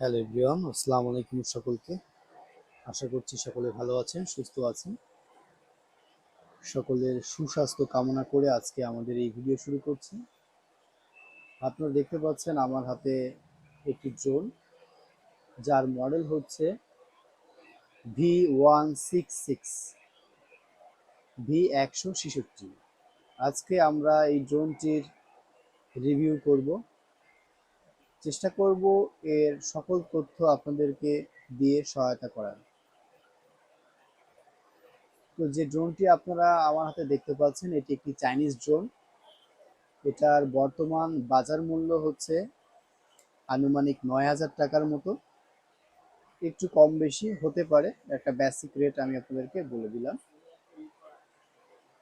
Hello everyone, আসসালামু আলাইকুম সকলকে। আশা করছি সকলে ভালো আছেন, সুস্থ আছেন। সকলের সুস্বাস্থ্য কামনা করে আজকে আমাদের এই ভিডিও শুরু করছি। আপনারা দেখতে পাচ্ছেন আমার হাতে একটি ড্রোন যার মডেল হচ্ছে V one six six V একশো ছেষট্টি আজকে আমরা এই ড্রোনটির রিভিউ করব। চেষ্টা করব এর সকল তথ্য আপনাদেরকে দিয়ে সহায়তা করার। তো যে ড্রোনটি আপনারা আমার হাতে দেখতে পাচ্ছেন, এটি একটি চাইনিজ ড্রোন। এটার বর্তমান বাজার মূল্য হচ্ছে আনুমানিক নয় হাজার টাকার মতো। একটু কম বেশি হতে পারে, একটা বেসিক রেট আমি আপনাদেরকে বলে দিলাম।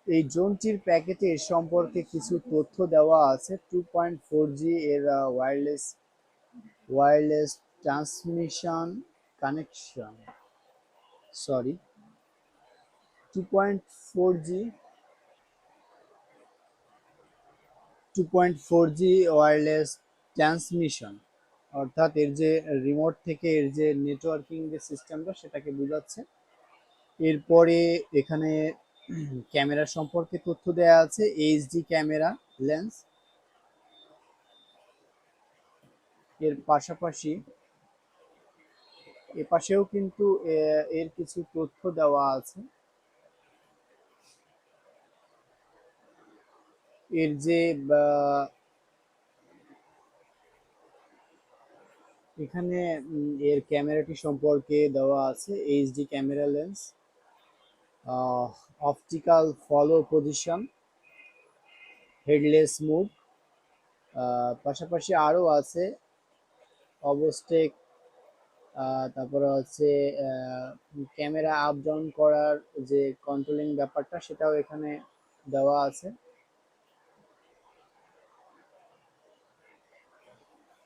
এই ড্রোনটির প্যাকেটে সম্পর্কে কিছু তথ্য দেওয়া আছে। টু পয়েন্ট ফোর জি এর wireless wireless transmission connection sorry two point four G two point four G wireless transmission অর্থাৎ এর যে রিমোট থেকে এর যে নেটওয়ার্কিং যে সিস্টেমটা সেটাকে বোঝাচ্ছে। এরপরে এখানে ক্যামেরা সম্পর্কে তথ্য দেওয়া আছে এইচডি ক্যামেরা লেন্স এর পাশাপাশি এ পাশেও কিন্তু এর কিছু তথ্য দেওয়া আছে। এর যে এখানে এর ক্যামেরাটি সম্পর্কে দেওয়া আছে, HD camera lens optical follow position, headless move পাশাপাশি আরও আছে অবস্টেক তারপরে হচ্ছে ক্যামেরা আপ ডাউন করার যে কন্ট্রোলিং ব্যাপারটা সেটাও এখানে দেওয়া আছে।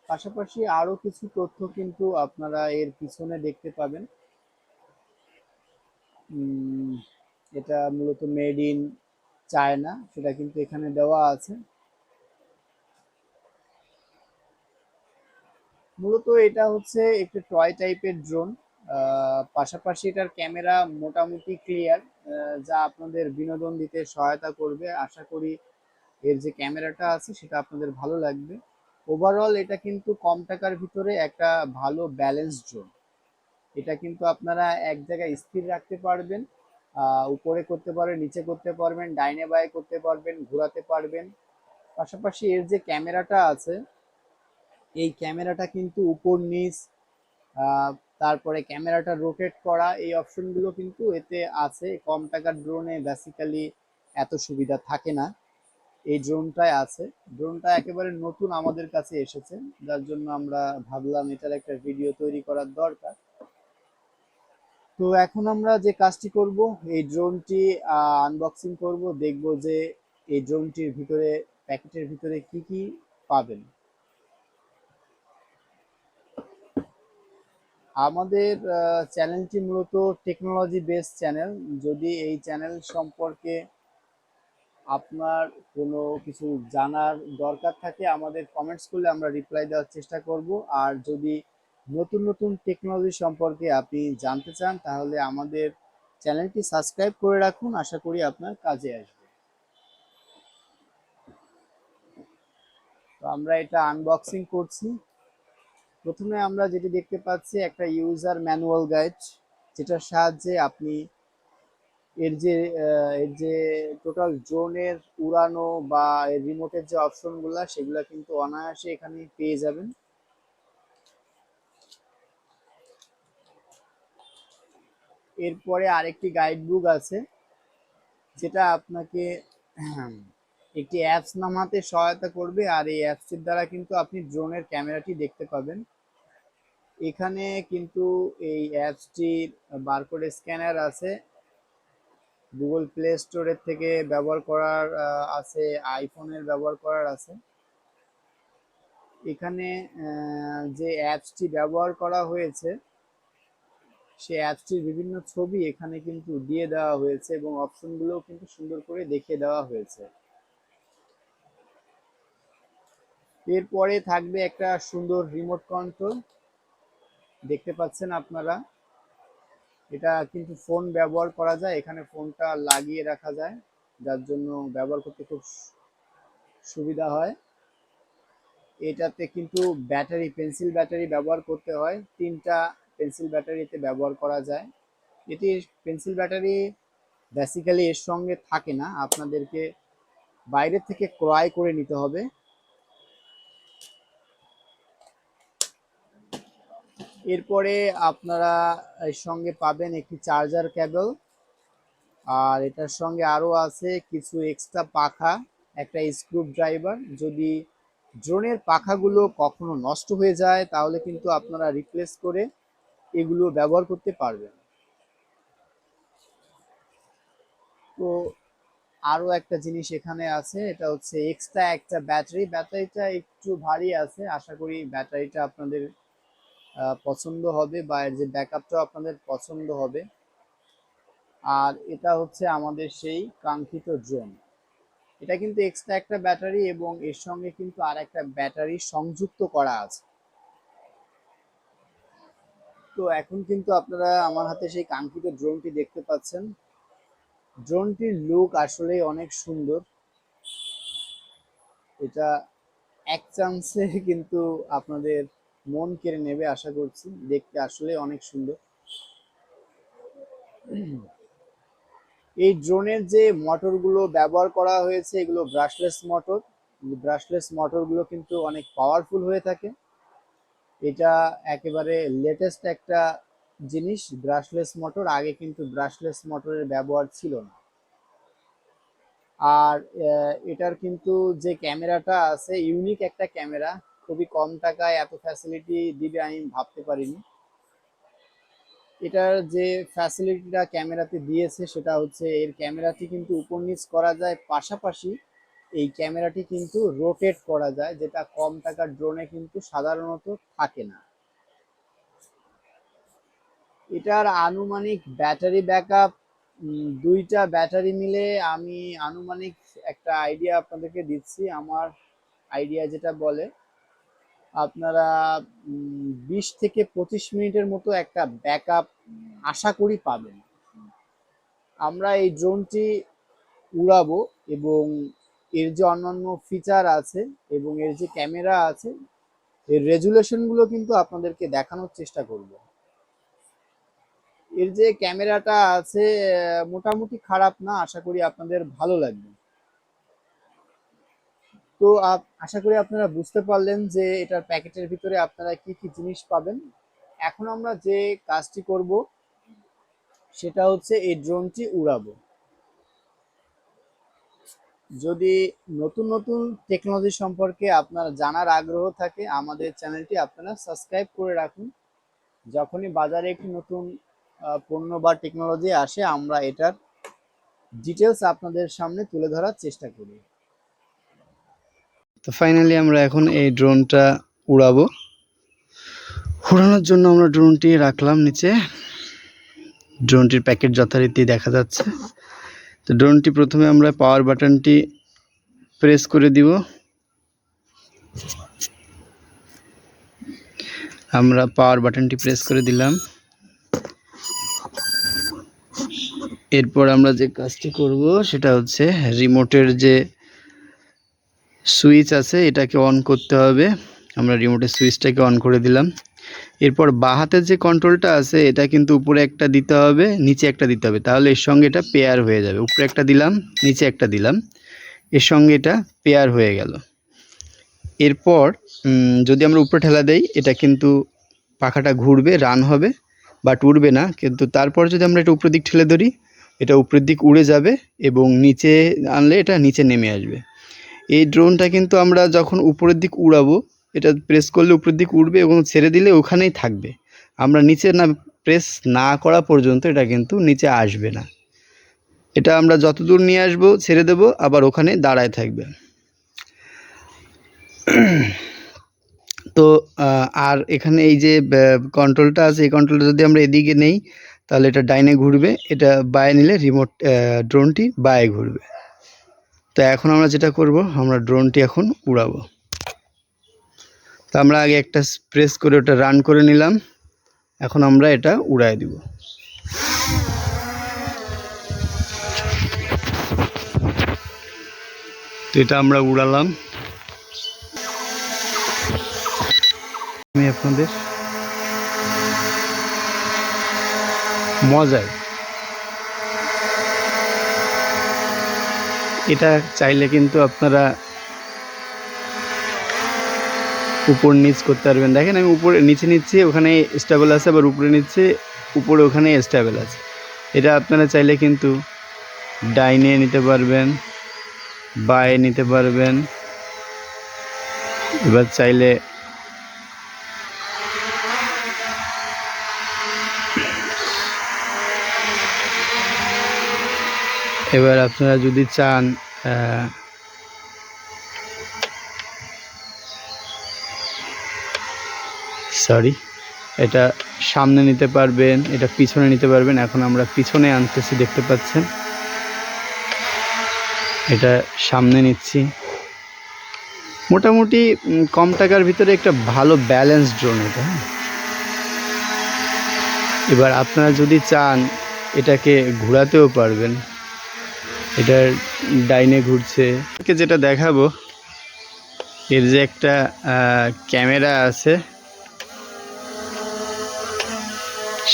পাশাপাশি আরও কিছু তথ্য কিন্তু আপনারা এর পিছনে দেখতে পাবেন। এটা মূলত মেড ইন চায়না সেটা কিন্তু এখানে দেওয়া আছে। মূলত এটা হচ্ছে একটু টয় টাইপের ড্রোন পাশাপাশি এটার ক্যামেরা মোটামুটি ক্লিয়ার যা আপনাদের বিনোদন দিতে সহায়তা করবে। আশা করি এর যে ক্যামেরাটা আছে সেটা আপনাদের ভালো লাগবে। ওভারঅল এটা কিন্তু কম টাকার ভিতরে একটা ভালো ব্যালেন্স ড্রোন এটা কিন্তু আপনারা এক জায়গায় স্থির রাখতে পারবেন উপরে করতে পারবেন, নিচে করতে পারবেন, ডাইনে বায়ে করতে পারবেন, ঘোরাতে পারবেন। পাশাপাশি এর যে ক্যামেরাটা আছে এই ক্যামেরাটা কিন্তু উপর নিচ তারপরে ক্যামেরাটা রোটেট করা, এই অপশনগুলো কিন্তু এতে আছে। কম টাকার ড্রোনে বেসিক্যালি এত সুবিধা থাকে না। এই ড্রোনটাই আছে। ড্রোনটা একেবারে নতুন আমাদের কাছে এসেছে, যার জন্য আমরা ভাবলাম এটার একটা ভিডিও তৈরি করার দরকার। তো এখন আমরা যে কাজটি করব, এই ড্রোনটি আনবক্সিং করব, দেখব যে এই ড্রোনটির ভিতরে প্যাকেটের ভিতরে কি কি পাবেন। আমাদের চ্যানেলটি মূলত টেকনোলজি বেসড চ্যানেল যদি এই চ্যানেল সম্পর্কে আপনার কোনো কিছু জানার দরকার থাকে, আমাদের কমেন্টস করলে আমরা রিপ্লাই দেওয়ার চেষ্টা করব। আর যদি নতুন নতুন টেকনোলজি সম্পর্কে আপনি জানতে চান, তাহলে আমাদের চ্যানেলটি সাবস্ক্রাইব করে রাখুন। আশা করি আপনার কাজে আসবে। তো আমরা এটা আনবক্সিং করছি। প্রথমে আমরা যেটি দেখতে পাচ্ছি, একটা ইউজার ম্যানুয়াল গাইড যেটার সাহায্যে আপনি এর যে এর যে টোটাল ড্রোনের উড়ানো বা এর রিমোটের যে অপশনগুলো, সেগুলো কিন্তু অনায়াসে এখানে পেয়ে যাবেন। এরপরে আরেকটি গাইড বুক আছে, যেটা আপনাকে একটি অ্যাপস নামাতে সহায়তা করবে, আর এই অ্যাপসটির দ্বারা কিন্তু আপনি ড্রোনের ক্যামেরাটি দেখতে পাবেন। এখানে কিন্তু এই অ্যাপসটির বারকোড স্ক্যানার আছে। গুগল প্লে স্টোরের থেকে ব্যবহার করার আছে, আইফোনের ব্যবহার করার আছে। এখানে যে অ্যাপসটি ব্যবহার করা হয়েছে, সে অ্যাপসটির বিভিন্ন ছবি এখানে কিন্তু দিয়ে দেওয়া হয়েছে এবং অপশনগুলোও কিন্তু সুন্দর করে দেখিয়ে দেওয়া হয়েছে। এরপরে থাকবে একটা সুন্দর রিমোট কন্ট্রোল। দেখতে পাচ্ছেন আপনারা। এটা কিন্তু ফোন ব্যবহার করা যায়, এখানে ফোনটা লাগিয়ে রাখা যায়, যার জন্য ব্যবহার করতে খুব সুবিধা হয়। এটাতে কিন্তু ব্যাটারি, পেন্সিল ব্যাটারি ব্যবহার করতে হয়, তিনটা পেন্সিল ব্যাটারিতে ব্যবহার করা যায়। এটি পেন্সিল ব্যাটারি বেসিক্যালি এর সঙ্গে থাকে না, আপনাদেরকে বাইরে থেকে ক্রয় করে নিতে হবে। এরপরে আপনারা এর সঙ্গে পাবেন একটি চার্জার কেবল আর এটার সঙ্গে আরও আছে কিছু এক্সট্রা পাখা, একটা স্ক্রু ড্রাইভার যদি ড্রোনের পাখাগুলো কখনো নষ্ট হয়ে যায়, তাহলে কিন্তু আপনারা রিপ্লেস করে এগুলো ব্যবহার করতে পারবেন। তো আরও একটা জিনিস এখানে আছে, এটা হচ্ছে এক্সট্রা একটা ব্যাটারি। ব্যাটারিটা একটু ভারী আছে, আশা করি ব্যাটারিটা আপনাদের পছন্দ হবে বা এর যে ব্যাকআপটাও আপনাদের পছন্দ হবে। আর এটা হচ্ছে আমাদের সেই কাঙ্ক্ষিত ড্রোন এটা কিন্তু এক্সট্রা একটা ব্যাটারি এবং এর সঙ্গে কিন্তু আর একটা ব্যাটারি সংযুক্ত করা আছে। তো এখন কিন্তু আপনারা আমার হাতে সেই কাঙ্ক্ষিত ড্রোনটি দেখতে পাচ্ছেন। ড্রোনটির লুক আসলে অনেক সুন্দর। এটা এক চান্সে কিন্তু আপনাদের মন কেড়ে নেবে আশা করছি। দেখতে আসলে অনেক সুন্দর। এই ড্রোনের যে মোটরগুলো ব্যবহার করা হয়েছে, এগুলো ব্রাশলেস মোটর। ব্রাশলেস মোটরগুলো কিন্তু অনেক পাওয়ারফুল হয়ে থাকে। এটা একেবারে লেটেস্ট একটা জিনিস, ব্রাশলেস মোটর। আগে কিন্তু ব্রাশলেস মোটরের ব্যবহার ছিল না। আর এটার কিন্তু যে ক্যামেরাটা আছে, ইউনিক একটা ক্যামেরা। খুবই কম টাকায় এত ফ্যাসিলিটি দিবে আমি ভাবতে পারিনি। এটার যে ফ্যাসিলিটিটা ক্যামেরাতে দিয়েছে সেটা হচ্ছে এর ক্যামেরাটি কিন্তু উপর নিচ করা যায়, পাশাপাশি এই ক্যামেরাটি কিন্তু রোটেট করা যায়, যেটা কম টাকার ড্রোনে কিন্তু সাধারণত থাকে না। এটার আনুমানিক ব্যাটারি ব্যাকআপ দুইটা ব্যাটারি মিলে আমি আনুমানিক একটা আইডিয়া আপনাদেরকে দিচ্ছি। আমার আইডিয়া যেটা বলে আপনারা বিশ থেকে পঁচিশ মিনিটের মতো একটা ব্যাকআপ আশা করি পাবেন। আমরা এই ড্রোনটি উড়াবো এবং এর যে অন্যান্য ফিচার আছে এবং এর যে ক্যামেরা আছে, এর রেজুলেশনগুলো কিন্তু আপনাদেরকে দেখানোর চেষ্টা করব। এর যে ক্যামেরাটা আছে মোটামুটি খারাপ না, আশা করি আপনাদের ভালো লাগবে। তো আশা করি আপনারা বুঝতে পারলেন যে এটার প্যাকেটের ভিতরে আপনারা কি কি জিনিস পাবেন। এখন আমরা যে কাজটি করব, সেটা হচ্ছে এই ড্রোনটি উড়াবো। যদি নতুন নতুন টেকনোলজি সম্পর্কে আপনার জানার আগ্রহ থাকে, আমাদের চ্যানেলটি আপনারা সাবস্ক্রাইব করে রাখুন। যখনই বাজারে একটি নতুন পণ্য বা টেকনোলজি আসে, আমরা এটার ডিটেলস আপনাদের সামনে তুলে ধরার চেষ্টা করি। তো ফাইনালি আমরা এখন এই ড্রোনটা উড়াবো। উড়ানোর জন্য আমরা ড্রোনটি রাখলাম নিচে। ড্রোনটির প্যাকেট যথারীতি দেখা যাচ্ছে। তো ড্রোনটি প্রথমে আমরা পাওয়ার বাটনটি প্রেস করে দিব। আমরা পাওয়ার বাটনটি প্রেস করে দিলাম। এরপর আমরা যে কাজটি করব সেটা হচ্ছে রিমোটের যে সুইচ আছে, এটাকে অন করতে হবে। আমরা রিমোটের সুইচটাকে অন করে দিলাম। এরপর বাঁ হাতের যে কন্ট্রোলটা আছে, এটা কিন্তু উপরে একটা দিতে হবে, নিচে একটা দিতে হবে। তাহলে এর সঙ্গে এটা পেয়ার হয়ে যাবে। উপরে একটা দিলাম, নিচে একটা দিলাম। এর সঙ্গে এটা পেয়ার হয়ে গেল। এরপর যদি আমরা উপরে ঠেলা দেই, এটা কিন্তু পাখাটা ঘুরবে রান হবে বাট উড়বে না। কিন্তু তারপর যদি আমরা এটা উপরের দিক ঠেলে ধরি, এটা উপরের দিক উড়ে যাবে এবং নিচে আনলে এটা নিচে নেমে আসবে। এই ড্রোনটা কিন্তু আমরা যখন উপরের দিক উড়াবো, এটা প্রেস করলে উপরের দিক উড়বে এবং ছেড়ে দিলে ওখানেই থাকবে। আমরা নিচে না প্রেস না করা পর্যন্ত এটা কিন্তু নিচে আসবে না। এটা আমরা যতদূর নিয়ে আসব, ছেড়ে দেবো, আবার ওখানে দাঁড়ায় থাকবে। তো আর এখানে এই যে কন্ট্রোলটা আছে, এই কন্ট্রোলটা যদি আমরা এদিকে নেই, তাহলে এটা ডাইনে ঘুরবে, এটা বায়ে নিলে রিমোট ড্রোনটি বায়ে ঘুরবে। তো এখন আমরা যেটা করব, আমরা ড্রোনটি এখন উড়াবো। তো আমরা আগে একটা প্রেস করে ওটা রান করে নিলাম। এখন আমরা এটা উড়ায় দিব। তো এটা আমরা উড়ালাম। আমি আপনাদের মজার এটা চাইলে কিন্তু আপনারা উপর নিচ করতে পারবেন। দেখেন আমি উপরে, নিচে নিচ্ছি, ওখানে স্টেবল আছে, আবার উপরে নিচ্ছে, উপরে ওখানে স্টেবল আছে। এটা আপনারা চাইলে কিন্তু ডাইনে নিতে পারবেন, বায়ে নিতে পারবেন। এবার চাইলে এবার আপনারা যদি চান সরি এটা সামনে নিতে পারবেন, এটা পিছনে নিতে পারবেন। এখন আমরা পিছনে আনতেছি, দেখতে পাচ্ছেন? এটা সামনে নিচ্ছি। মোটামুটি কম টাকার ভিতরে একটা ভালো ব্যালেন্স ড্রোন এটা হ্যাঁ? এবার আপনারা যদি চান, এটাকে ঘোরাতেও পারবেন। এটার ডাইনে ঘুরছে। যেটা দেখাবো, এর যে একটা ক্যামেরা আছে,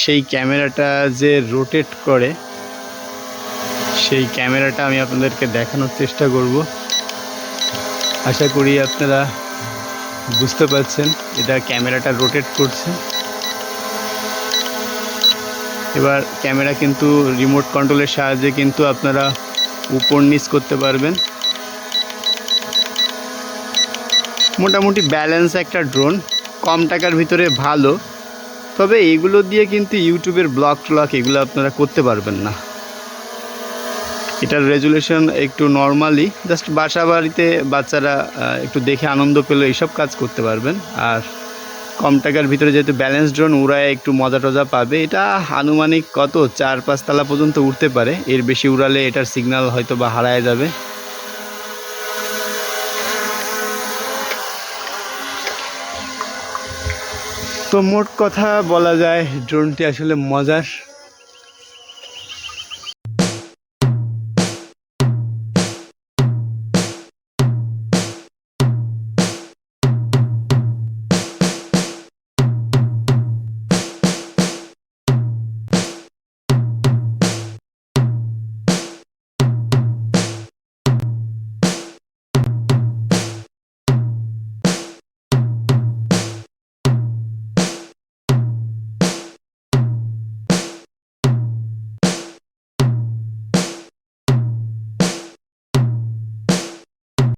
সেই ক্যামেরাটা যে রোটেট করে, সেই ক্যামেরাটা আমি আপনাদেরকে দেখানোর চেষ্টা করব। আশা করি আপনারা বুঝতে পারছেন, এটা ক্যামেরাটা রোটেট করছে। এবার ক্যামেরা কিন্তু রিমোট কন্ট্রোলের সাহায্যে কিন্তু আপনারা উপর নিচ করতে পারবেন। মোটামুটি ব্যালেন্স একটা ড্রোন কম টাকার ভিতরে ভালো। তবে এগুলো দিয়ে কিন্তু ইউটিউবের ব্লগ ট্লগ এগুলো আপনারা করতে পারবেন না। এটার রেজুলেশন একটু নর্মালি জাস্ট বাসা বাড়িতে বাচ্চারা একটু দেখে আনন্দ পেলে এইসব কাজ করতে পারবেন। আর কম টাকার ভিতরে যেহেতু ব্যালেন্স ড্রোন উড়ায় একটু মজা টজা পাবে। এটা আনুমানিক কত? চার পাঁচ তলা পর্যন্ত উঠতে পারে। এর বেশি উড়ালে এটার সিগন্যাল হয়তো বা হারায় যাবে। তো মোট কথা বলা যায় ড্রোনটি আসলে মজার।